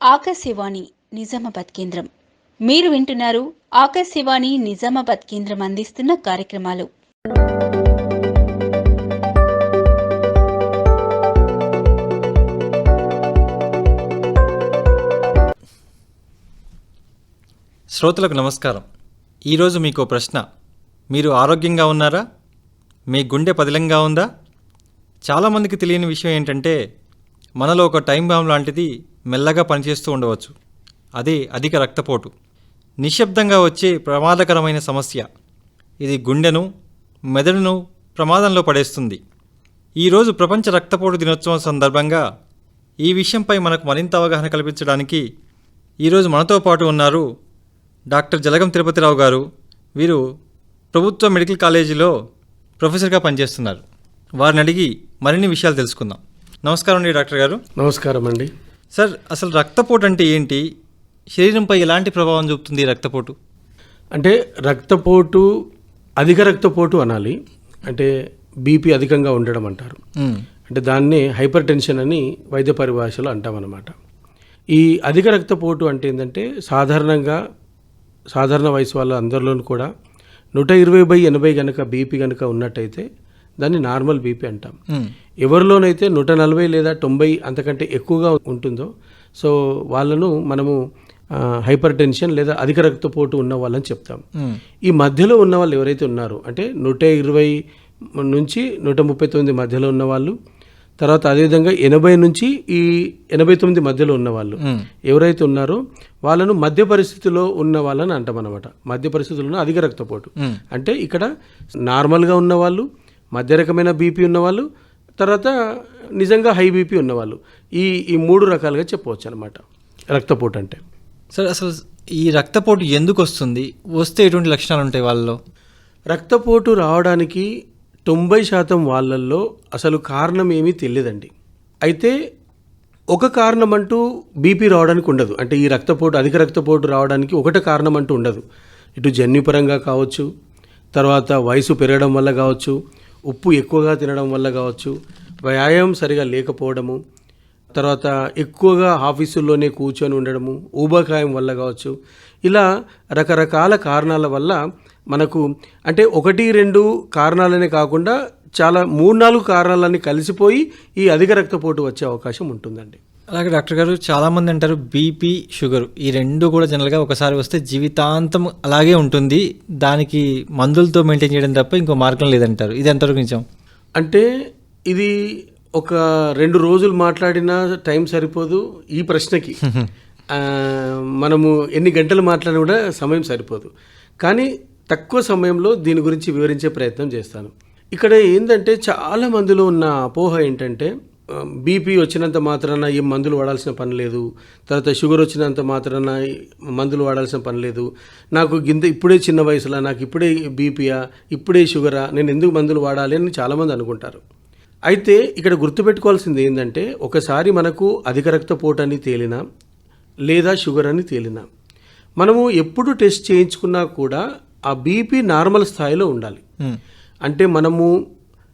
ఆకాశవాణి నిజామాబాద్ కేంద్రం. మీరు వింటున్నారు ఆకాశవాణి నిజామాబాద్ కేంద్రం అందిస్తున్న కార్యక్రమాలు. శ్రోతలకు నమస్కారం. ఈరోజు మీకు ప్రశ్న. మీరు ఆరోగ్యంగా ఉన్నారా? మీ గుండె పదిలంగా ఉందా? చాలామందికి తెలియని విషయం ఏంటంటే మనలో ఒక టైం బాంబ్ లాంటిది మెల్లగా పనిచేస్తూ ఉండవచ్చు. అదే అధిక రక్తపోటు. నిశ్శబ్దంగా వచ్చే ప్రమాదకరమైన సమస్య. ఇది గుండెను మెదడును ప్రమాదంలో పడేస్తుంది. ఈరోజు ప్రపంచ రక్తపోటు దినోత్సవం సందర్భంగా ఈ విషయంపై మనకు మరింత అవగాహన కల్పించడానికి ఈరోజు మనతో పాటు ఉన్నారు డాక్టర్ జలగం తిరుపతిరావు గారు. వీరు ప్రభుత్వ మెడికల్ కాలేజీలో ప్రొఫెసర్గా పనిచేస్తున్నారు. వారిని అడిగి మరిన్ని విషయాలు తెలుసుకుందాం. నమస్కారం అండి డాక్టర్ గారు. నమస్కారం అండి. సార్ అసలు రక్తపోటు అంటే ఏంటి? శరీరంపై ఎలాంటి ప్రభావం చూపుతుంది రక్తపోటు? అంటే రక్తపోటు అధిక రక్తపోటు అనాలి. అంటే బీపీ అధికంగా ఉండడం అంటారు. అంటే దాన్నే హైపర్ టెన్షన్ అని వైద్య పరిభాషలో అంటామన్నమాట. ఈ అధిక రక్తపోటు అంటే ఏంటంటే సాధారణంగా సాధారణ వయసు వాళ్ళ అందరిలోనూ కూడా నూట ఇరవై బై ఎనభై కనుక బీపీ కనుక ఉన్నట్టయితే దాన్ని నార్మల్ బీపీ అంటాం. ఎవరిలోనైతే నూట నలభై లేదా తొంభై అంతకంటే ఎక్కువగా ఉంటుందో సో వాళ్ళను మనము హైపర్ టెన్షన్ లేదా అధిక రక్తపోటు ఉన్న వాళ్ళని చెప్తాం. ఈ మధ్యలో ఉన్న వాళ్ళు ఎవరైతే ఉన్నారో అంటే నూట ఇరవై నుంచి నూట ముప్పై తొమ్మిది మధ్యలో ఉన్న వాళ్ళు తర్వాత అదేవిధంగా ఎనభై నుంచి ఈ ఎనభై తొమ్మిది మధ్యలో ఉన్న వాళ్ళు. ఎవరైతే ఉన్నారో వాళ్ళను మధ్య పరిస్థితిలో ఉన్న వాళ్ళని అంటాం అనమాట మధ్య పరిస్థితుల్లో ఉన్న అధిక రక్తపోటు. అంటే ఇక్కడ నార్మల్గా ఉన్న వాళ్ళు మధ్య రకమైన బీపీ ఉన్నవాళ్ళు తర్వాత నిజంగా హై బీపీ ఉన్నవాళ్ళు. ఈ ఈ మూడు రకాలుగా చెప్పవచ్చు అనమాట రక్తపోటు అంటే. సార్ అసలు ఈ రక్తపోటు ఎందుకు వస్తుంది వస్తే ఎటువంటి లక్షణాలు ఉంటాయి వాళ్ళలో? రక్తపోటు రావడానికి తొంభై శాతం వాళ్ళల్లో అసలు కారణం ఏమీ తెలియదండి. అయితే ఒక కారణం అంటూ బీపీ రావడానికి ఉండదు. అంటే ఈ రక్తపోటు అధిక రక్తపోటు రావడానికి ఒకటే కారణం అంటూ ఉండదు. ఇటు జన్యుపరంగా కావచ్చు తర్వాత వయసు పెరగడం వల్ల కావచ్చు ఉప్పు ఎక్కువగా తినడం వల్ల కావచ్చు వ్యాయామం సరిగా లేకపోవడము తర్వాత ఎక్కువగా ఆఫీసుల్లోనే కూర్చొని ఉండడము ఊబకాయం వల్ల కావచ్చు. ఇలా రకరకాల కారణాల వల్ల మనకు అంటే ఒకటి రెండు కారణాలనే కాకుండా చాలా మూడు నాలుగు కారణాలన్నీ కలిసిపోయి ఈ అధిక రక్తపోటు వచ్చే అవకాశం ఉంటుందండి. అలాగే డాక్టర్ గారు చాలామంది అంటారు బీపీ షుగర్ ఈ రెండు కూడా జనరల్గా ఒకసారి వస్తే జీవితాంతం అలాగే ఉంటుంది. దానికి మందులతో మెయింటైన్ చేయడం తప్ప ఇంకో మార్గం లేదంటారు. ఇది ఎంతవరకు నిజం? అంటే ఇది ఒక రెండు రోజులు మాట్లాడినా టైం సరిపోదు ఈ ప్రశ్నకి. మనము ఎన్ని గంటలు మాట్లాడినా కూడా సమయం సరిపోదు. కానీ తక్కువ సమయంలో దీని గురించి వివరించే ప్రయత్నం చేస్తాను. ఇక్కడ ఏంటంటే చాలా మందిలో ఉన్న అపోహ ఏంటంటే బీపీ వచ్చినంత మాత్రాన ఏం మందులు వాడాల్సిన పని లేదు. తర్వాత షుగర్ వచ్చినంత మాత్రాన మందులు వాడాల్సిన పని లేదు. నాకు గింత ఇప్పుడే చిన్న వయసులో నాకు ఇప్పుడే బీపీయా ఇప్పుడే షుగరా నేను ఎందుకు మందులు వాడాలి అని చాలామంది అనుకుంటారు. అయితే ఇక్కడ గుర్తుపెట్టుకోవాల్సింది ఏంటంటే ఒకసారి మనకు అధిక రక్తపోటు అని తేలినా లేదా షుగర్ అని తేలినా మనము ఎప్పుడు టెస్ట్ చేయించుకున్నా కూడా ఆ బీపీ నార్మల్ స్థాయిలో ఉండాలి. అంటే మనము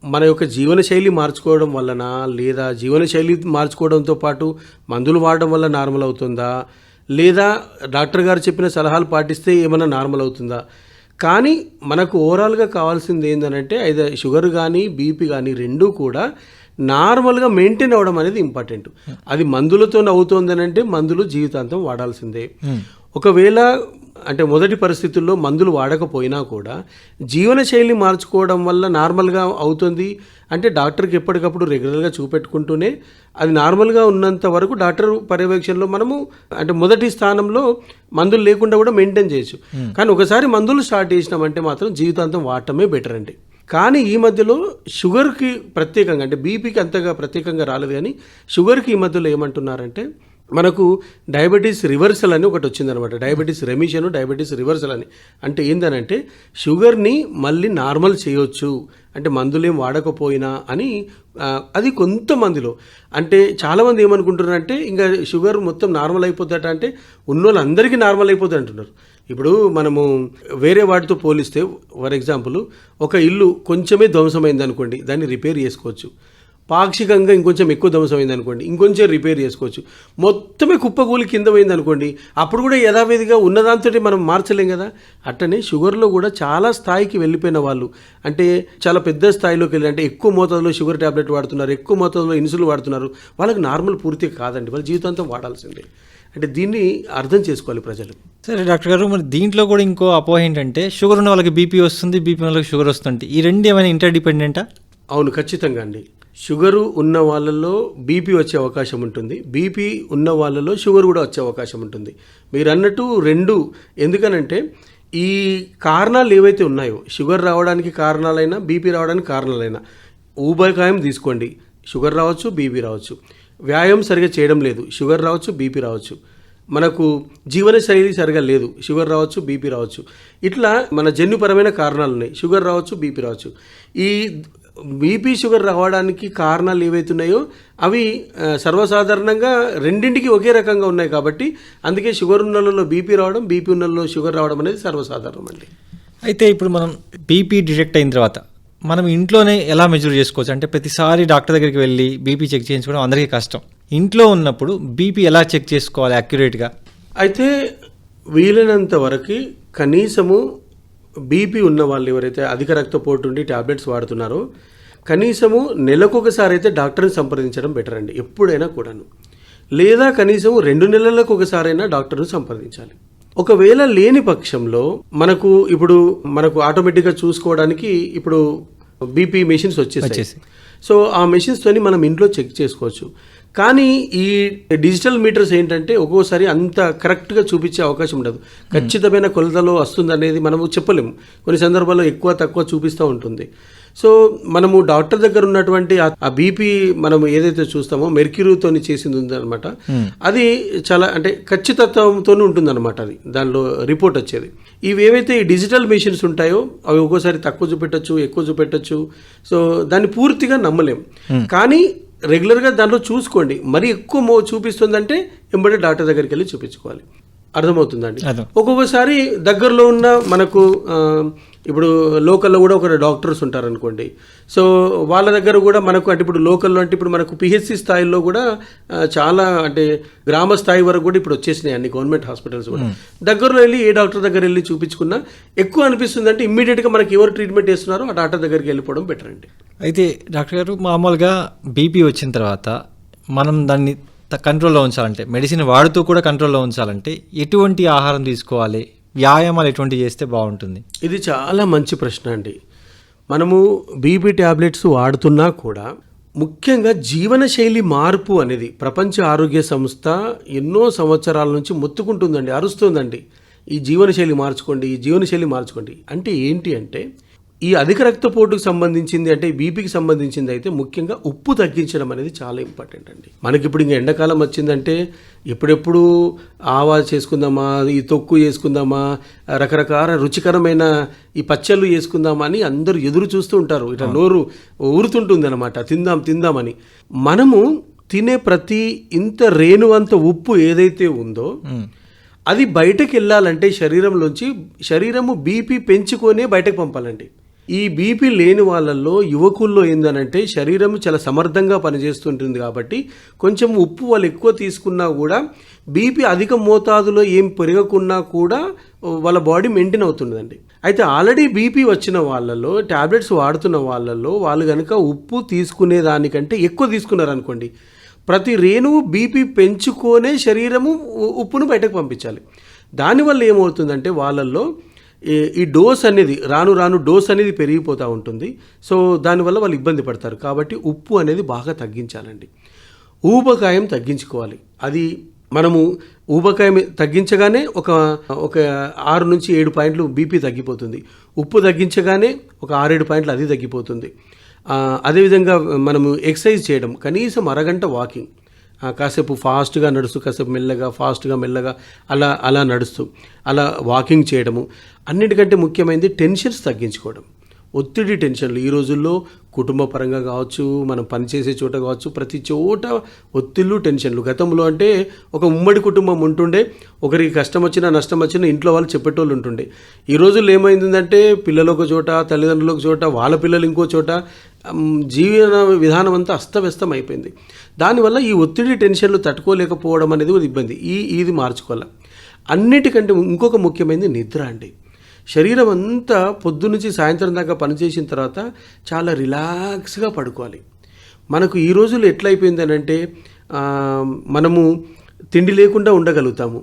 మన యొక్క జీవనశైలి మార్చుకోవడం వలన లేదా జీవనశైలి మార్చుకోవడంతో పాటు మందులు వాడడం వల్ల నార్మల్ అవుతుందా? లేదా డాక్టర్ గారు చెప్పిన సలహాలు పాటిస్తే ఏమైనా నార్మల్ అవుతుందా? కానీ మనకు ఓవరాల్గా కావాల్సింది ఏంటంటే అయితే షుగర్ కానీ బీపీ కానీ రెండూ కూడా నార్మల్గా మెయింటైన్ అవ్వడం అనేది ఇంపార్టెంట్. అది మందులతో అంటే మందులు జీవితాంతం వాడాల్సిందే. ఒకవేళ అంటే మొదటి పరిస్థితుల్లో మందులు వాడకపోయినా కూడా జీవనశైలి మార్చుకోవడం వల్ల నార్మల్గా అవుతుంది. అంటే డాక్టర్కి ఎప్పటికప్పుడు రెగ్యులర్గా చూపెట్టుకుంటూనే అది నార్మల్గా ఉన్నంత వరకు డాక్టర్ పర్యవేక్షణలో మనము అంటే మొదటి స్థానంలో మందులు లేకుండా కూడా మెయింటైన్ చేయొచ్చు. కానీ ఒకసారి మందులు స్టార్ట్ చేసినామంటే మాత్రం జీవితాంతం వాడటమే బెటర్ అండి. కానీ ఈ మధ్యలో షుగర్కి ప్రత్యేకంగా అంటే బీపీకి అంతగా ప్రత్యేకంగా రాలేదు కానీ షుగర్కి ఈ మధ్యలో ఏమంటున్నారంటే మనకు డయాబెటీస్ రివర్సల్ అని ఒకటి వచ్చిందనమాట. డయాబెటీస్ రెమిషన్ డయాబెటీస్ రివర్సల్ అని. అంటే ఏందనంటే షుగర్ని మళ్ళీ నార్మల్ చేయొచ్చు. అంటే మందులేం వాడకపోయినా అని అది కొంతమందిలో. అంటే చాలామంది ఏమనుకుంటున్నారంటే ఇంకా షుగర్ మొత్తం నార్మల్ అయిపోతుందట అంటే ఉన్న వాళ్ళందరికీ నార్మల్ అయిపోతుంది అంటున్నారు. ఇప్పుడు మనము వేరే వాటితో పోలిస్తే ఫర్ ఎగ్జాంపుల్ ఒక ఇల్లు కొంచెమే ధ్వంసమైంది అనుకోండి దాన్ని రిపేర్ చేసుకోవచ్చు. పాక్షికంగా ఇంకొంచెం ఎక్కువ ధ్వంసమైంది అనుకోండి ఇంకొంచెం రిపేర్ చేసుకోవచ్చు. మొత్తమే కుప్పకూలి కింద పోయింది అనుకోండి అప్పుడు కూడా యథావిధిగా ఉన్నదాంతో మనం మార్చలేం కదా? అట్టనే షుగర్లో కూడా చాలా స్థాయికి వెళ్ళిపోయిన వాళ్ళు. అంటే చాలా పెద్ద స్థాయిలోకి వెళ్ళి అంటే ఎక్కువ మోతాదులో షుగర్ ట్యాబ్లెట్ వాడుతున్నారు ఎక్కువ మోతాదులో ఇన్సులిన్ వాడుతున్నారు. వాళ్ళకి నార్మల్ పూర్తిగా కాదండి వాళ్ళ జీవితాంతం వాడాల్సిందే. అంటే దీన్ని అర్థం చేసుకోవాలి ప్రజలు. సరే డాక్టర్ గారు మరి దీంట్లో కూడా ఇంకో అపోహ ఏంటంటే షుగర్ ఉన్న వాళ్ళకి బీపీ వస్తుంది బీపీ ఉన్న వాళ్ళకి షుగర్ వస్తుంది ఈ రెండు ఏమైనా ఇంటర్ డిపెండెంటా అవును ఖచ్చితంగా అండి. షుగరు ఉన్న వాళ్ళలో బీపీ వచ్చే అవకాశం ఉంటుంది. బీపీ ఉన్న వాళ్ళలో షుగర్ కూడా వచ్చే అవకాశం ఉంటుంది. మీరు అన్నట్టు రెండు ఎందుకనంటే ఈ కారణాలు ఏవైతే ఉన్నాయో షుగర్ రావడానికి కారణాలైనా బీపీ రావడానికి కారణాలైనా ఊబకాయం తీసుకోండి. షుగర్ రావచ్చు బీపీ రావచ్చు. వ్యాయామం సరిగా చేయడం లేదు షుగర్ రావచ్చు బీపీ రావచ్చు. మనకు జీవనశైలి సరిగా లేదు షుగర్ రావచ్చు బీపీ రావచ్చు. ఇట్లా మన జన్యుపరమైన కారణాలు ఉన్నాయి షుగర్ రావచ్చు బీపీ రావచ్చు. ఈ బీపీ షుగర్ రావడానికి కారణాలు ఏవైతే ఉన్నాయో అవి సర్వసాధారణంగా రెండింటికి ఒకే రకంగా ఉన్నాయి కాబట్టి అందుకే షుగర్ ఉన్నలలో బీపీ రావడం బీపీ ఉన్నలలో షుగర్ రావడం అనేది సర్వసాధారణం అండి. అయితే ఇప్పుడు మనం బీపీ డిటెక్ట్ అయిన తర్వాత మనం ఇంట్లోనే ఎలా మెజర్ చేసుకోవచ్చు? అంటే ప్రతిసారి డాక్టర్ దగ్గరికి వెళ్ళి బీపీ చెక్ చేయించుకోవడం అందరికీ కష్టం. ఇంట్లో ఉన్నప్పుడు బీపీ ఎలా చెక్ చేసుకోవాలి యాక్యురేట్గా అయితే వీలైనంత వరకు కనీసము బీపీ ఉన్న వాళ్ళు ఎవరైతే అధిక రక్తపోటు ఉండి టాబ్లెట్స్ వాడుతున్నారో కనీసము నెలకొకసారి అయితే డాక్టర్ని సంప్రదించడం బెటర్ అండి ఎప్పుడైనా కూడాను. లేదా కనీసం రెండు నెలలకు ఒకసారైనా డాక్టర్ను సంప్రదించాలి. ఒకవేళ లేని పక్షంలో మనకు ఇప్పుడు మనకు ఆటోమేటిక్గా చూసుకోవడానికి ఇప్పుడు బీపీ మెషిన్స్ వచ్చేసాయి. సో ఆ మెషిన్స్తోని మనం ఇంట్లో చెక్ చేసుకోవచ్చు. కానీ ఈ డిజిటల్ మీటర్స్ ఏంటంటే ఒక్కోసారి అంత కరెక్ట్గా చూపించే అవకాశం ఉండదు. ఖచ్చితమైన కొలతలో వస్తుంది అనేది మనము చెప్పలేము. కొన్ని సందర్భాల్లో ఎక్కువ తక్కువ చూపిస్తూ ఉంటుంది. సో మనము డాక్టర్ దగ్గర ఉన్నటువంటి ఆ- బీపీ మనం ఏదైతే చూస్తామో మెర్క్యూరీతో చేసింది ఉందన్నమాట. అది చాలా అంటే ఖచ్చితత్వంతో ఉంటుందన్నమాట అది. దానిలో రిపోర్ట్ వచ్చేది. ఇవి ఏవైతే ఈ డిజిటల్ మెషిన్స్ ఉంటాయో అవి ఒక్కోసారి తక్కువ చూపెట్టచ్చు ఎక్కువ చూపెట్టచ్చు. సో దాన్ని పూర్తిగా నమ్మలేం. కానీ రెగ్యులర్గా దాంట్లో చూసుకోండి. మరి ఎక్కువ మో చూపిస్తుందంటే ఎంబడే డాక్టర్ దగ్గరికి వెళ్ళి చూపించుకోవాలి. అర్థమవుతుందండి? అర్థం. ఒక్కొక్కసారి దగ్గరలో ఉన్న మనకు ఇప్పుడు లోకల్లో కూడా ఒక డాక్టర్స్ ఉంటారు అనుకోండి సో వాళ్ళ దగ్గర కూడా మనకు అంటే ఇప్పుడు లోకల్లో అంటే ఇప్పుడు మనకు పిహెచ్సి స్థాయిలో కూడా చాలా అంటే గ్రామ స్థాయి వరకు కూడా ఇప్పుడు వచ్చేసినాయి అన్ని గవర్నమెంట్ హాస్పిటల్స్ కూడా. దగ్గరలో వెళ్ళి ఏ డాక్టర్ దగ్గర వెళ్ళి చూపించుకున్నా ఎక్కువ అనిపిస్తుంది అంటే ఇమ్మీడియట్గా మనకి ఎవరు ట్రీట్మెంట్ చేస్తున్నారో ఆ డాక్టర్ దగ్గరికి వెళ్ళిపోవడం బెటర్ అండి అయితే డాక్టర్ గారు మామూలుగా బీపీ వచ్చిన తర్వాత మనం దాన్ని కంట్రోల్లో ఉంచాలంటే మెడిసిన్ వాడుతూ కూడా కంట్రోల్లో ఉంచాలంటే ఎటువంటి ఆహారం తీసుకోవాలి? వ్యాయామాలు ఎటువంటి చేస్తే బాగుంటుంది? ఇది చాలా మంచి ప్రశ్న అండి. మనము బీపీ ట్యాబ్లెట్స్ వాడుతున్నా కూడా ముఖ్యంగా జీవనశైలి మార్పు అనేది ప్రపంచ ఆరోగ్య సంస్థ ఎన్నో సంవత్సరాల నుంచి మొత్తుకుంటుందండి అరుస్తుందండి. ఈ జీవనశైలి మార్చుకోండి ఈ జీవనశైలి మార్చుకోండి. అంటే ఏంటి అంటే ఈ అధిక రక్తపోటుకు సంబంధించింది అంటే బీపీకి సంబంధించింది అయితే ముఖ్యంగా ఉప్పు తగ్గించడం అనేది చాలా ఇంపార్టెంట్ అండి. మనకి ఇప్పుడు ఇంకా ఎండాకాలం వచ్చిందంటే ఎప్పుడెప్పుడు ఆవా చేసుకుందామా ఈ తొక్కు చేసుకుందామా రకరకాల రుచికరమైన ఈ పచ్చళ్ళు చేసుకుందామా అని అందరూ ఎదురు చూస్తూ ఉంటారు. ఇట్లా నోరు ఊరుతుంటుంది అనమాట తిందాం తిందామని. మనము తినే ప్రతి ఇంత రేణువంత ఉప్పు ఏదైతే ఉందో అది బయటకు వెళ్ళాలంటే శరీరంలోంచి శరీరము బీపీ పెంచుకొనే బయటకు పంపాలండి. ఈ బీపీ లేని వాళ్ళల్లో యువకుల్లో ఏందనంటే శరీరం చాలా సమర్థంగా పనిచేస్తుంటుంది కాబట్టి కొంచెం ఉప్పు వాళ్ళు ఎక్కువ తీసుకున్నా కూడా బీపీ అధిక మోతాదులో ఏం పెరగకున్నా కూడా వాళ్ళ బాడీ మెయింటైన్ అవుతుందండి. అయితే ఆల్రెడీ బీపీ వచ్చిన వాళ్ళలో ట్యాబ్లెట్స్ వాడుతున్న వాళ్ళల్లో వాళ్ళు కనుక ఉప్పు తీసుకునే దానికంటే ఎక్కువ తీసుకున్నారు అనుకోండి ప్రతి రేణువు బీపీ పెంచుకొనే శరీరము ఉప్పును బయటకు పంపించాలి. దానివల్ల ఏమవుతుందంటే వాళ్ళల్లో ఈ- ఈ డోస్ అనేది రాను రాను డోస్ అనేది పెరిగిపోతూ ఉంటుంది. సో దానివల్ల వాళ్ళు ఇబ్బంది పడతారు. కాబట్టి ఉప్పు అనేది బాగా తగ్గించాలండి. ఊబకాయం తగ్గించుకోవాలి. అది మనము ఊబకాయం తగ్గించగానే ఒక ఒక ఆరు నుంచి ఏడు పాయింట్లు బీపీ తగ్గిపోతుంది. ఉప్పు తగ్గించగానే ఒక ఆరేడు పాయింట్లు అది తగ్గిపోతుంది. అదేవిధంగా మనము ఎక్సర్సైజ్ చేయడం కనీసం అరగంట వాకింగ్. కాసేపు ఫాస్ట్గా నడుస్తూ కాసేపు మెల్లగా ఫాస్ట్గా మెల్లగా అలా అలా నడుస్తూ అలా వాకింగ్ చేయడము అన్నిటికంటే ముఖ్యమైనది టెన్షన్స్ తగ్గించుకోవడం. ఒత్తిడి టెన్షన్లు. ఈ రోజుల్లో కుటుంబ పరంగా కావచ్చు మనం పనిచేసే చోట కావచ్చు ప్రతి చోట ఒత్తిళ్ళు టెన్షన్లు. గతంలో అంటే ఒక ఉమ్మడి కుటుంబం ఉంటుండే ఒకరికి కష్టం వచ్చినా నష్టం వచ్చినా ఇంట్లో వాళ్ళు చెప్పేటోళ్ళు ఉంటుండే. ఈ రోజుల్లో ఏమైందంటే పిల్లలు ఒక చోట తల్లిదండ్రులు ఒక చోట వాళ్ళ పిల్లలు ఇంకో చోట జీవన విధానం అంతా అస్తవ్యస్తం అయిపోయింది దానివల్ల ఈ ఒత్తిడి టెన్షన్లు తట్టుకోలేకపోవడం అనేది ఒక ఇబ్బంది. ఈ ఇది మార్చుకోవాలి. అన్నిటికంటే ఇంకొక ముఖ్యమైనది నిద్ర అండి. శరీరం అంతా పొద్దున్నుంచి సాయంత్రం దాకా పనిచేసిన తర్వాత చాలా రిలాక్స్గా పడుకోవాలి. మనకు ఈ రోజుల్లో ఎట్లయిపోయిందనంటే అంటే మనము తిండి లేకుండా ఉండగలుగుతాము.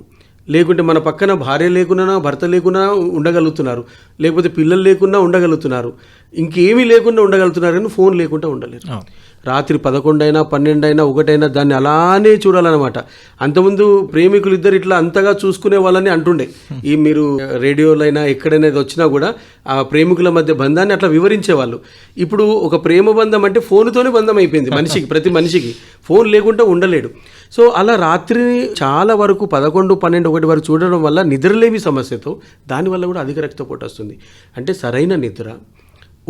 లేకుంటే మన పక్కన భార్య లేకున్నా భర్త లేకున్నా ఉండగలుగుతున్నారు. లేకపోతే పిల్లలు లేకున్నా ఉండగలుగుతున్నారు. ఇంకేమీ లేకుండా ఉండగలుగుతున్నారు కానీ ఫోన్ లేకుండా ఉండలేరు. రాత్రి పదకొండైనా పన్నెండైనా ఒకటైనా దాన్ని అలానే చూడాలన్నమాట. అంతకుముందు ప్రేమికులు ఇద్దరు ఇట్లా అంతగా చూసుకునే వాళ్ళని అంటుండే. ఈ మీరు రేడియోలైనా ఎక్కడైనా వచ్చినా కూడా ఆ ప్రేమికుల మధ్య బంధాన్ని అట్లా వివరించేవాళ్ళు ఇప్పుడు ఒక ప్రేమ బంధం అంటే ఫోన్తోనే బంధం అయిపోయింది మనిషికి ప్రతి మనిషికి. ఫోన్ లేకుండా ఉండలేడు. సో అలా రాత్రి చాలా వరకు పదకొండు పన్నెండు ఒకటి వరకు చూడడం వల్ల నిద్రలేమి సమస్యతో దానివల్ల కూడా అధిక రక్తపోటు వస్తుంది. అంటే సరైన నిద్ర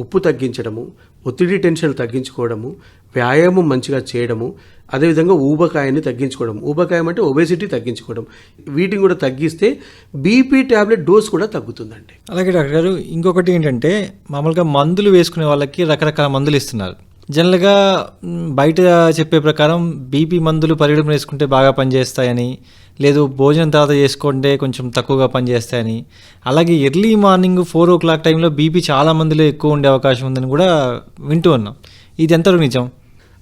ఉప్పు తగ్గించడము ఒత్తిడి టెన్షన్ తగ్గించుకోవడము వ్యాయామం మంచిగా చేయడము అదేవిధంగా ఊబకాయాన్ని తగ్గించుకోవడం ఊబకాయం అంటే ఒబేసిటీ తగ్గించుకోవడం. వీటిని కూడా తగ్గిస్తే బీపీ ట్యాబ్లెట్ డోస్ కూడా తగ్గుతుందండి. అలాగే డాక్టర్ గారు ఇంకొకటి ఏంటంటే మామూలుగా మందులు వేసుకునే వాళ్ళకి రకరకాల మందులు ఇస్తున్నారు. జనరల్గా బయట చెప్పే ప్రకారం బీపీ మందులు పరిగణన వేసుకుంటే బాగా పనిచేస్తాయని లేదు భోజనం తర్వాత చేసుకుంటే కొంచెం తక్కువగా పనిచేస్తాయని అలాగే early morning four o'clock టైంలో బీపీ చాలా మందిలో ఎక్కువ ఉండే అవకాశం ఉందని కూడా వింటూ ఉన్నాం. ఇది ఎంతవరకు నిజం?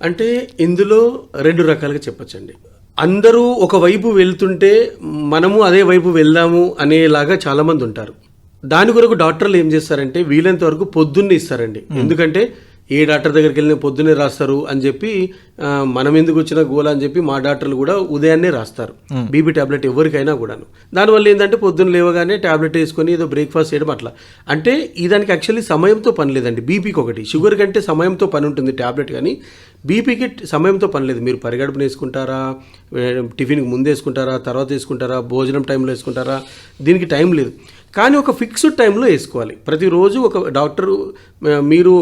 అంటే ఇందులో రెండు రకాలుగా చెప్పొచ్చండి. అందరూ ఒక వైపు వెళ్తుంటే మనము అదే వైపు వెళ్దాము అనేలాగా చాలామంది ఉంటారు. దాని కొరకు డాక్టర్లు ఏం చేస్తారంటే వీలైనంత వరకు పొద్దున్నే ఇస్తారండి. ఎందుకంటే ఏ డాక్టర్ దగ్గరికి వెళ్ళిన పొద్దున్నే రాస్తారు అని చెప్పి మనం ఎందుకు వచ్చిన గోల అని చెప్పి మా డాక్టర్లు కూడా ఉదయాన్నే రాస్తారు. బీపీ టాబ్లెట్ ఎవరికైనా కూడాను. దానివల్ల ఏంటంటే పొద్దున్న లేవగానే టాబ్లెట్ వేసుకొని ఏదో బ్రేక్ఫాస్ట్ చేయడం అట్లా. అంటే ఈ దానికి యాక్చువల్లీ సమయంతో పని లేదండి. బీపీకి ఒకటి. షుగర్ కంటే సమయంతో పని ఉంటుంది టాబ్లెట్ కానీ బీపీకి సమయంతో పని లేదు. మీరు పరిగడుపున వేసుకుంటారా టిఫిన్కి ముందు వేసుకుంటారా తర్వాత వేసుకుంటారా భోజనం టైంలో వేసుకుంటారా దీనికి టైం లేదు. కానీ ఒక ఫిక్స్డ్ టైంలో వేసుకోవాలి. ప్రతిరోజు ఒక డాక్టర్ మీరు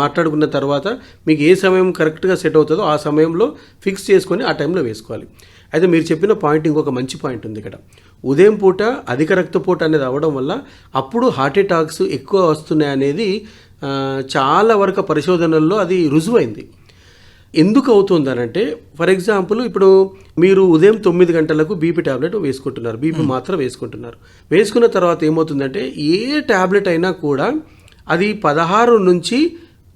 మాట్లాడుకున్న తర్వాత మీకు ఏ సమయం కరెక్ట్గా సెట్ అవుతుందో ఆ సమయంలో ఫిక్స్ చేసుకొని ఆ టైంలో వేసుకోవాలి. అయితే మీరు చెప్పిన పాయింట్ ఇంకొక మంచి పాయింట్ ఉంది ఇక్కడ. ఉదయం పూట అధిక రక్తపోటు అనేది అవ్వడం వల్ల అప్పుడు హార్ట్ అటాక్స్ ఎక్కువ వస్తున్నాయి అనేది చాలా వరకు పరిశోధనల్లో అది రుజువైంది. ఎందుకు అవుతుందనంటే ఫర్ ఎగ్జాంపుల్ ఇప్పుడు మీరు ఉదయం తొమ్మిది గంటలకు బీపీ టాబ్లెట్ వేసుకుంటున్నారు. బీపీ మాత్రం వేసుకుంటున్నారు. వేసుకున్న తర్వాత ఏమవుతుందంటే ఏ టాబ్లెట్ అయినా కూడా అది పదహారు నుంచి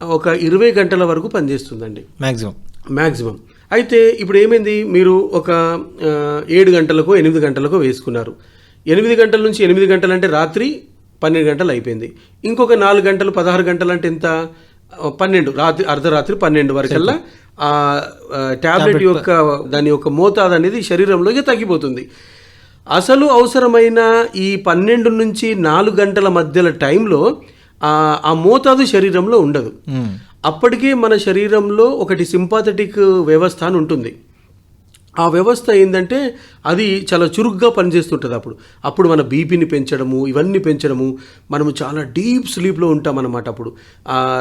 ఒక ఇరవై గంటల వరకు పనిచేస్తుందండి. మ్యాక్సిమం మ్యాక్సిమం అయితే ఇప్పుడు ఏమైంది? మీరు ఒక ఏడు గంటలకో ఎనిమిది గంటలకో వేసుకున్నారు. ఎనిమిది గంటల నుంచి ఎనిమిది గంటలు అంటే రాత్రి పన్నెండు గంటలు అయిపోయింది. ఇంకొక నాలుగు గంటలు పదహారు గంటలు అంటే ఎంత? పన్నెండు రాత్రి అర్ధరాత్రి పన్నెండు వరకల్లా ఆ ట్యాబ్లెట్ యొక్క దాని యొక్క మోతాదు అనేది శరీరంలోకి తగ్గిపోతుంది. అసలు అవసరమైన ఈ పన్నెండు నుంచి నాలుగు గంటల మధ్యల టైంలో ఆ ఆ మోతాదు శరీరంలో ఉండదు. అప్పటికే మన శరీరంలో ఒకటి సింపాథెటిక్ వ్యవస్థ అని ఉంటుంది. ఆ వ్యవస్థ ఏంటంటే అది చాలా చురుగ్గా పనిచేస్తుంటుంది అప్పుడు. అప్పుడు మన బీపీని పెంచడము ఇవన్నీ పెంచడము మనము చాలా డీప్ స్లీప్లో ఉంటామన్నమాట అప్పుడు.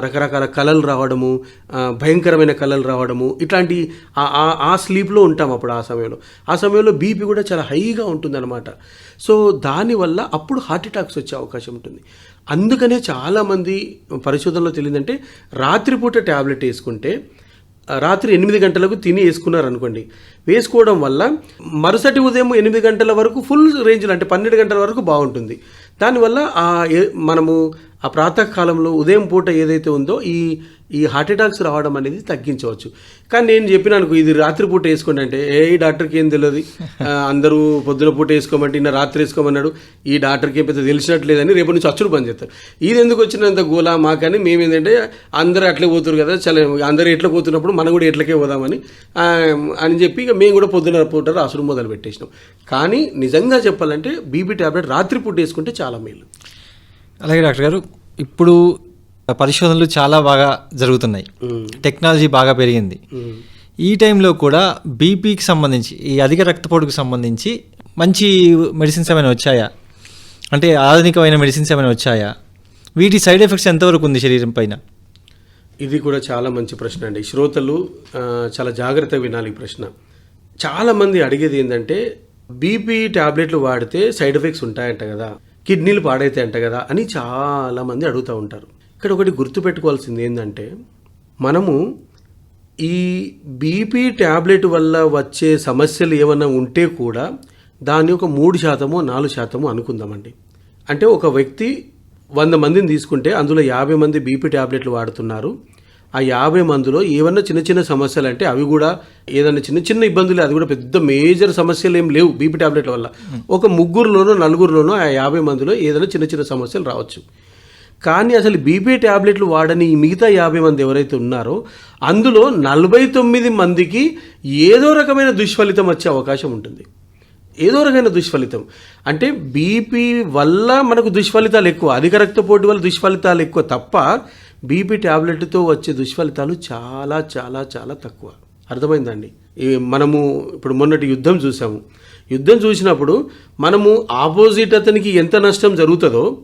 రకరకాల కళలు రావడము భయంకరమైన కళలు రావడము ఇట్లాంటి ఆ- ఆ- స్లీప్లో ఉంటాం అప్పుడు ఆ సమయంలో. ఆ సమయంలో బీపీ కూడా చాలా హైగా ఉంటుందన్నమాట. సో దానివల్ల అప్పుడు హార్ట్ అటాక్స్ వచ్చే అవకాశం ఉంటుంది. అందుకనే చాలామంది పరిశోధనలో తెలియదంటే రాత్రిపూట ట్యాబ్లెట్ వేసుకుంటే రాత్రి ఎనిమిది గంటలకు తిని వేసుకున్నారు అనుకోండి వేసుకోవడం వల్ల మరుసటి ఉదయం ఎనిమిది గంటల వరకు ఫుల్ రేంజ్లో అంటే పన్నెండు గంటల వరకు బాగుంటుంది. దానివల్ల మనము ఆ ప్రాతకాలంలో ఉదయం పూట ఏదైతే ఉందో ఈ ఈ హార్ట్ అటాక్స్ రావడం అనేది తగ్గించవచ్చు. కానీ నేను చెప్పినాను ఇది రాత్రి పూట వేసుకోండి అంటే ఏ డాక్టర్కి ఏం తెలియదు అందరూ పొద్దున పూట వేసుకోమంటే ఇన్న రాత్రి వేసుకోమన్నాడు. ఈ డాక్టర్కి ఏం పెద్ద తెలిసినట్లేదని రేపు నుంచి అచ్చుడు పని చేస్తారు. ఇది ఎందుకు వచ్చినంత గోలా మాకని మేము ఏంటంటే అందరూ అట్లే పోతున్నారు కదా చాలా అందరూ ఎట్లా పోతున్నప్పుడు మనం కూడా ఎట్లకే పోదామని అని చెప్పి ఇక మేము కూడా పొద్దున పూట రాసుడు మొదలు పెట్టేసినాం కానీ నిజంగా చెప్పాలంటే బీపీ టాబ్లెట్ రాత్రి పూట వేసుకుంటే చాలా మేలు. అలాగే డాక్టర్ గారు ఇప్పుడు పరిశోధనలు చాలా బాగా జరుగుతున్నాయి. టెక్నాలజీ బాగా పెరిగింది. ఈ టైంలో కూడా బీపీకి సంబంధించి ఈ అధిక రక్తపోటుకు సంబంధించి మంచి మెడిసిన్స్ ఏమైనా వచ్చాయా? అంటే ఆధునికమైన మెడిసిన్స్ ఏమైనా వచ్చాయా? వీటి సైడ్ ఎఫెక్ట్స్ ఎంతవరకు ఉంది శరీరం పైన? ఇది కూడా చాలా మంచి ప్రశ్న అండి. శ్రోతలు చాలా జాగ్రత్తగా వినాలి ఈ ప్రశ్న. చాలామంది అడిగేది ఏంటంటే బీపీ టాబ్లెట్లు వాడితే సైడ్ ఎఫెక్ట్స్ ఉంటాయంట కదా. కిడ్నీలు పాడైతాయంట కదా అని చాలామంది అడుగుతూ ఉంటారు. ఇక్కడ ఒకటి గుర్తుపెట్టుకోవాల్సింది ఏంటంటే మనము ఈ బీపీ ట్యాబ్లెట్ వల్ల వచ్చే సమస్యలు ఏమైనా ఉంటే కూడా దాన్ని ఒక మూడు శాతము నాలుగు శాతము అనుకుందామండి. అంటే ఒక వ్యక్తి వంద మందిని తీసుకుంటే అందులో యాభై మంది బీపీ ట్యాబ్లెట్లు వాడుతున్నారు. ఆ యాభై మందిలో ఏమన్నా చిన్న చిన్న సమస్యలు అంటే అవి కూడా ఏదైనా చిన్న చిన్న ఇబ్బందులు అది కూడా పెద్ద మేజర్ సమస్యలు ఏం లేవు బీపీ టాబ్లెట్ల వల్ల. ఒక ముగ్గురులోనో నలుగురిలోనో ఆ యాభై మందిలో ఏదైనా చిన్న చిన్న సమస్యలు రావచ్చు. కానీ అసలు బీపీ ట్యాబ్లెట్లు వాడని మిగతా యాభై మంది ఎవరైతే ఉన్నారో అందులో నలభై తొమ్మిది మందికి ఏదో రకమైన దుష్ఫలితం వచ్చే అవకాశం ఉంటుంది. ఏదో రకమైన దుష్ఫలితం. అంటే బీపీ వల్ల మనకు దుష్ఫలితాలు ఎక్కువ అధిక రక్తపోటు వల్ల దుష్ఫలితాలు ఎక్కువ తప్ప బీపీ ట్యాబ్లెట్తో వచ్చే దుష్ఫలితాలు చాలా చాలా చాలా తక్కువ. అర్థమైందండి? మనము ఇప్పుడు మొన్నటి యుద్ధం చూసాము. యుద్ధం చూసినప్పుడు మనము ఆపోజిట్ అతనికి ఎంత నష్టం జరుగుతుందో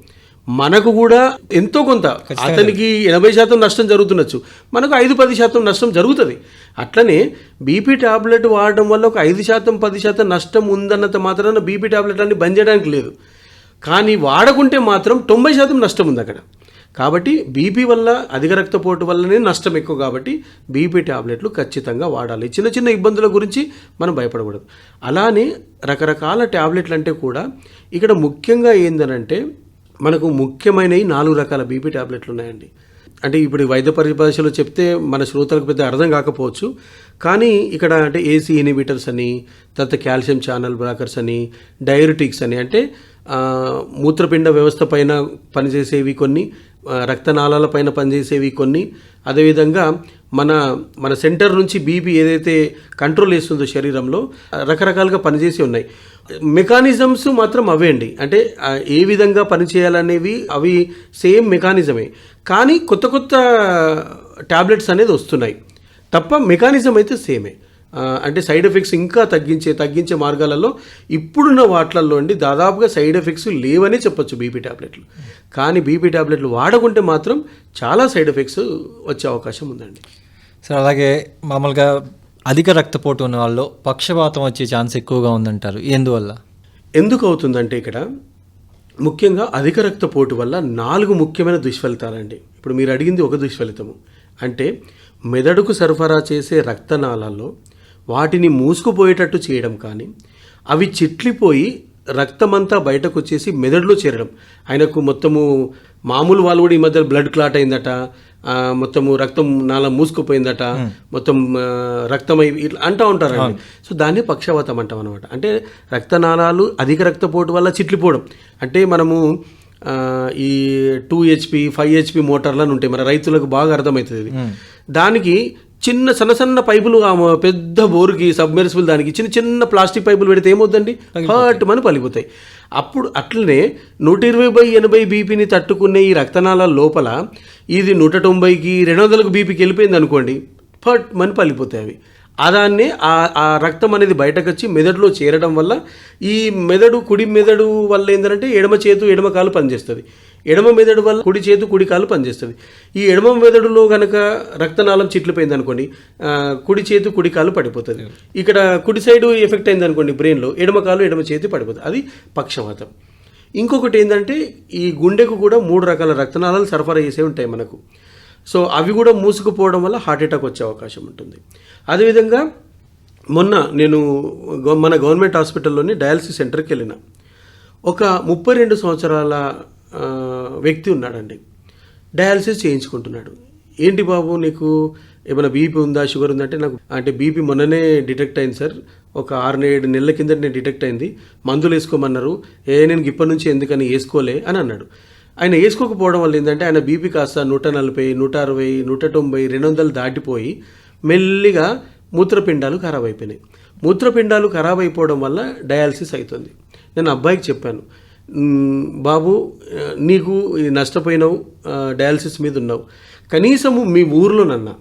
మనకు కూడా ఎంతో కొంత. అతనికి ఎనభై శాతం నష్టం జరుగుతుండొచ్చు. మనకు ఐదు పది శాతం నష్టం జరుగుతుంది. అట్లనే బీపీ టాబ్లెట్ వాడడం వల్ల ఒక ఐదు శాతం పది శాతం నష్టం ఉందన్నంత మాత్రాన బీపీ టాబ్లెట్ అన్ని బంద్ చేయడానికి లేదు. కానీ వాడకుంటే మాత్రం తొంభై శాతం నష్టం ఉంది అక్కడ కాబట్టి బీపీ వల్ల అధిక రక్తపోటు వల్లనే నష్టం ఎక్కువ కాబట్టి బీపీ ట్యాబ్లెట్లు ఖచ్చితంగా వాడాలి. చిన్న చిన్న ఇబ్బందుల గురించి మనం భయపడకూడదు. అలానే రకరకాల ట్యాబ్లెట్లు అంటే కూడా ఇక్కడ ముఖ్యంగా ఏందనంటే మనకు ముఖ్యమైనవి నాలుగు రకాల బీపీ ట్యాబ్లెట్లు ఉన్నాయండి. అంటే ఇప్పుడు వైద్య పరిభాషలో చెప్తే మన శ్రోతలకు పెద్ద అర్థం కాకపోవచ్చు. కానీ ఇక్కడ అంటే ఏసీ ఇనిబిటర్స్ అని తర్వాత కాల్షియం ఛానల్ బ్లాకర్స్ అని డైరెటిక్స్ అని అంటే మూత్రపిండ వ్యవస్థ పైన పనిచేసేవి కొన్ని రక్తనాళాల పైన పనిచేసేవి కొన్ని. అదేవిధంగా మన మన సెంటర్ నుంచి బీపీ ఏదైతే కంట్రోల్ చేస్తుందో శరీరంలో రకరకాలుగా పనిచేసి ఉన్నాయి. మెకానిజమ్స్ మాత్రం అవే అండి. అంటే ఏ విధంగా పనిచేయాలనేవి అవి సేమ్ మెకానిజమే. కానీ కొత్త కొత్త టాబ్లెట్స్ అనేది వస్తున్నాయి. తప్ప మెకానిజం అయితే సేమే. అంటే సైడ్ ఎఫెక్ట్స్ ఇంకా తగ్గించే తగ్గించే మార్గాలలో ఇప్పుడున్న వాటిలలో అండి దాదాపుగా సైడ్ ఎఫెక్ట్స్ లేవనే చెప్పొచ్చు బీపీ టాబ్లెట్లు. కానీ బీపీ టాబ్లెట్లు వాడకుంటే మాత్రం చాలా సైడ్ ఎఫెక్ట్స్ వచ్చే అవకాశం ఉందండి. సార్ అలాగే మామూలుగా అధిక రక్తపోటు ఉన్న వాళ్ళు పక్షపాతం వచ్చే ఛాన్స్ ఎక్కువగా ఉందంటారు. ఎందువల్ల? ఎందుకు అవుతుందంటే ఇక్కడ ముఖ్యంగా అధిక రక్తపోటు వల్ల నాలుగు ముఖ్యమైన దుష్ఫలితాలండి. ఇప్పుడు మీరు అడిగింది ఒక దుష్ఫలితము. అంటే మెదడుకు సరఫరా చేసే రక్తనాళాల్లో వాటిని మూసుకుపోయేటట్టు చేయడం కానీ అవి చిట్లిపోయి రక్తమంతా బయటకు వచ్చేసి మెదడులో చేరడం. ఆయనకు మొత్తము మామూలు వాళ్ళు కూడా ఈ మధ్య బ్లడ్ క్లాట్ అయిందట మొత్తము రక్తం నాళం మూసుకుపోయిందట మొత్తం ఆ, రక్తం అయి ఇట్లా అంటూ ఉంటారండి సో దాన్ని పక్షవాతం అంటాం అనమాట అంటే రక్తనాళాలు అధిక రక్తపోటు వల్ల చిట్లిపోవడం. అంటే మనము ఈ టూ హెచ్పి ఫైవ్ హెచ్పి మోటార్లను ఉంటాయి. మన రైతులకు బాగా అర్థమవుతుంది దానికి చిన్న సన్న సన్న పైపులు ఆ పెద్ద బోరుకి సబ్మెర్సిబుల్ దానికి చిన్న చిన్న ప్లాస్టిక్ పైపులు పెడితే ఏమవుతుందండి హర్ట్ మని పలిపోతాయి అప్పుడు అట్లనే నూట ఇరవై బై ఎనభై బీపీని తట్టుకునే ఈ రక్తనాళాల లోపల ఇది నూట తొంభైకి రెండు వందలకు బీపీకి వెళ్ళిపోయింది అనుకోండి ఫట్ మని పలిపోతాయి అవి. అదాన్నే ఆ ఆ రక్తం అనేది బయటకు వచ్చి మెదడులో చేరడం వల్ల ఈ మెదడు కుడి మెదడు వల్ల ఏంటంటే ఎడమ చేతు ఎడమ కాలు పనిచేస్తుంది. ఎడమ మెదడు వల్ల కుడి చేతు కుడి కాలు పనిచేస్తుంది. ఈ ఎడమ మెదడులో కనుక రక్తనాళం చిట్లిపోయింది అనుకోండి కుడి చేతు కుడి కాలు పడిపోతుంది. ఇక్కడ కుడి సైడు ఎఫెక్ట్ అయింది అనుకోండి బ్రెయిన్లో ఎడమ కాలు ఎడమ చేతి పడిపోతుంది. అది పక్షవాతం. ఇంకొకటి ఏంటంటే ఈ గుండెకు కూడా మూడు రకాల రక్తనాళాలు సరఫరా చేసే ఉంటాయి మనకు. సో అవి కూడా మూసుకుపోవడం వల్ల హార్ట్ అటాక్ వచ్చే అవకాశం ఉంటుంది. అదేవిధంగా మొన్న నేను మన గవర్నమెంట్ హాస్పిటల్లోని డయాలసిస్ సెంటర్కి వెళ్ళిన. ఒక ముప్పై రెండు సంవత్సరాల వ్యక్తి ఉన్నాడండి. డయాలసిస్ చేయించుకుంటున్నాడు. ఏంటి బాబు నీకు ఏమైనా బీపీ ఉందా షుగర్ ఉందా అంటే నాకు అంటే బీపీ మొన్ననే డిటెక్ట్ అయింది సార్. ఒక ఆరు ఏడు నెలల కింద నేను డిటెక్ట్ అయింది. మందులు వేసుకోమన్నారు. ఏ నేను ఇప్పటి నుంచి ఎందుకని వేసుకోలే అని అన్నాడు. ఆయన వేసుకోకపోవడం వల్ల ఏంటంటే ఆయన బీపీ కాస్త నూట నలభై నూట అరవై నూట తొంభై రెండు వందలు దాటిపోయి మెల్లిగా మూత్రపిండాలు ఖరాబ్ అయిపోయినాయి. మూత్రపిండాలు ఖరాబ్ అయిపోవడం వల్ల డయాలసిస్ అవుతుంది. నేను అబ్బాయికి చెప్పాను. బాబు నీకు ఈ నష్టపోయినావు డయాలసిస్ మీద ఉన్నావు. కనీసము మీ ఊర్లోనన్నా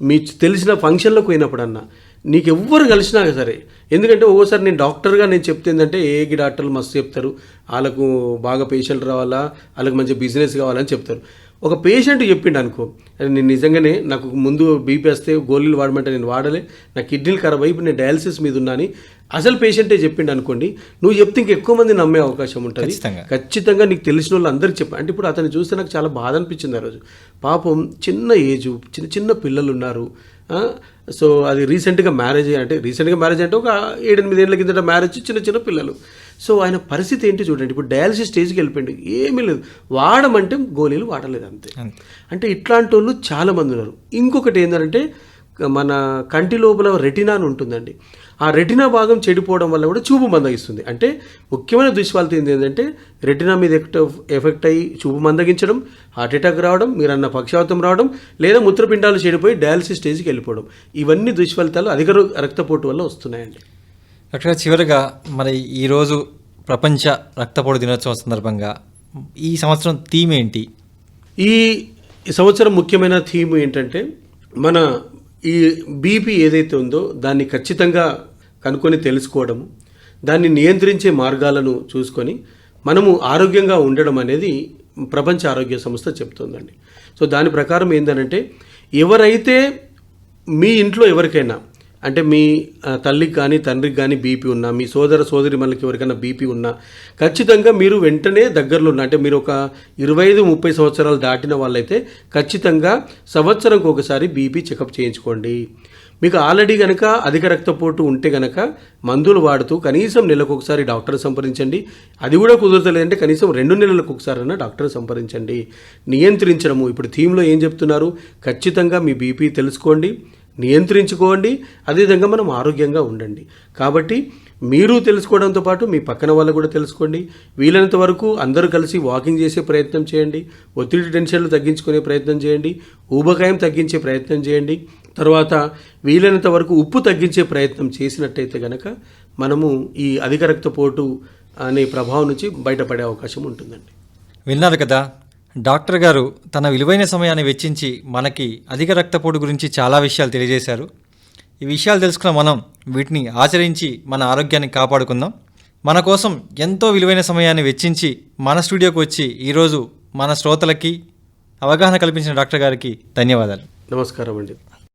మీ తెలిసిన ఫంక్షన్లకు పోయినప్పుడన్నా నీకు ఎవ్వరు కలిసినా సరే ఎందుకంటే ఒక్కోసారి నేను డాక్టర్గా నేను చెప్తే ఏంటంటే ఏ డాక్టర్లు మస్తు చెప్తారు వాళ్ళకు బాగా పేషెంట్ రావాలా వాళ్ళకి మంచి బిజినెస్ కావాలని చెప్తారు. ఒక పేషెంట్ చెప్పిండు అనుకో "అరే నేను నిజంగానే నాకు ముందు బీపీ వస్తే గోళీలు వాడమంటే నేను వాడలే నా కిడ్నీలు ఖరాబ్ ఇప్పుడు నేను డయాలసిస్ మీద ఉన్నాను అసలు పేషెంటే చెప్పిండు అనుకోండి నువ్వు చెప్తే ఇంక ఎక్కువ మంది నమ్మే అవకాశం ఉంటుంది. ఖచ్చితంగా. నీకు తెలిసిన వాళ్ళు అందరికి చెప్పాను అంటే ఇప్పుడు అతన్ని చూస్తే నాకు చాలా బాధ అనిపించింది ఆ రోజు. పాపం చిన్న ఏజు చిన్న చిన్న పిల్లలు ఉన్నారు. సో అది రీసెంట్గా మ్యారేజ్ అంటే రీసెంట్గా మ్యారేజ్ అంటే ఒక ఏడెనిమిది ఏళ్ళ కిందట మ్యారేజ్ చిన్న చిన్న పిల్లలు. సో ఆయన పరిస్థితి ఏంటి చూడండి. ఇప్పుడు డయాలసిస్ స్టేజ్కి వెళ్ళిపోయింది ఏమీ లేదు. వాడమంటే గోళీలు వాడలేదు అంతే. అంటే ఇట్లాంటి వాళ్ళు చాలామంది ఉన్నారు. ఇంకొకటి ఏంటంటే మన కంటి లోపల రెటినా అని ఉంటుందండి. ఆ రెటినా భాగం చెడిపోవడం వల్ల కూడా చూపు మందగిస్తుంది. అంటే ముఖ్యమైన దుష్ఫలితం ఏంటంటే రెటినా మీద ఎఫెక్ట్ ఎఫెక్ట్ అయ్యి చూపు మందగించడం హార్ట్ అటాక్ రావడం మీరు అన్న పక్షవాతం రావడం లేదా మూత్రపిండాలు చెడిపోయి డయాలసిస్ స్టేజ్కి వెళ్ళిపోవడం. ఇవన్నీ దుష్ఫలితాలు అధిక రక్తపోటు వల్ల వస్తున్నాయండి. డాక్టర్ చివరిగా మరి ఈరోజు ప్రపంచ రక్తపోటు దినోత్సవం సందర్భంగా ఈ సంవత్సరం థీమ్ ఏంటి? ఈ సంవత్సరం ముఖ్యమైన థీమ్ ఏంటంటే మన ఈ బీపీ ఏదైతే ఉందో దాన్ని ఖచ్చితంగా కనుక్కొని తెలుసుకోవడము దాన్ని నియంత్రించే మార్గాలను చూసుకొని మనము ఆరోగ్యంగా ఉండడం అనేది ప్రపంచ ఆరోగ్య సంస్థ చెప్తుందండి. సో దాని ప్రకారం ఏంటంటే ఎవరైతే మీ ఇంట్లో ఎవరికైనా అంటే మీ తల్లికి కానీ తండ్రికి కానీ బీపీ ఉన్నా మీ సోదర సోదరి మనకి ఎవరికైనా బీపీ ఉన్నా ఖచ్చితంగా మీరు వెంటనే దగ్గరలో ఉన్న అంటే మీరు ఒక ఇరవై ఐదు ముప్పై సంవత్సరాలు దాటిన వాళ్ళైతే ఖచ్చితంగా సంవత్సరంకి ఒకసారి బీపీ చెకప్ చేయించుకోండి. మీకు ఆల్రెడీ కనుక అధిక రక్తపోటు ఉంటే కనుక మందులు వాడుతూ కనీసం నెలకు ఒకసారి డాక్టర్ సంప్రదించండి. అది కూడా కుదరతలేదంటే కనీసం రెండు నెలలకు ఒకసారైనా డాక్టర్ సంప్రదించండి. నియంత్రించడము. ఇప్పుడు థీమ్లో ఏం చెప్తున్నారు? ఖచ్చితంగా మీ బీపీ తెలుసుకోండి. నియంత్రించుకోండి. అదేవిధంగా మనం ఆరోగ్యంగా ఉండండి. కాబట్టి మీరు తెలుసుకోవడంతో పాటు మీ పక్కన వాళ్ళు కూడా తెలుసుకోండి. వీలైనంత వరకు అందరూ కలిసి వాకింగ్ చేసే ప్రయత్నం చేయండి. ఒత్తిడి టెన్షన్లు తగ్గించుకునే ప్రయత్నం చేయండి. ఊబకాయం తగ్గించే ప్రయత్నం చేయండి. తర్వాత వీలైనంత వరకు ఉప్పు తగ్గించే ప్రయత్నం చేసినట్టయితే కనుక మనము ఈ అధిక రక్తపోటు అనే ప్రభావం నుంచి బయటపడే అవకాశం ఉంటుందండి. విన్నారు కదా. డాక్టర్ గారు తన విలువైన సమయాన్ని వెచ్చించి మనకి అధిక రక్తపోటు గురించి చాలా విషయాలు తెలియజేశారు. ఈ విషయాలు తెలుసుకున్న మనం వీటిని ఆచరించి మన ఆరోగ్యాన్ని కాపాడుకుందాం. మన కోసం ఎంతో విలువైన సమయాన్ని వెచ్చించి మన స్టూడియోకి వచ్చి ఈరోజు మన శ్రోతలకి అవగాహన కల్పించిన డాక్టర్ గారికి ధన్యవాదాలు. నమస్కారం అండి.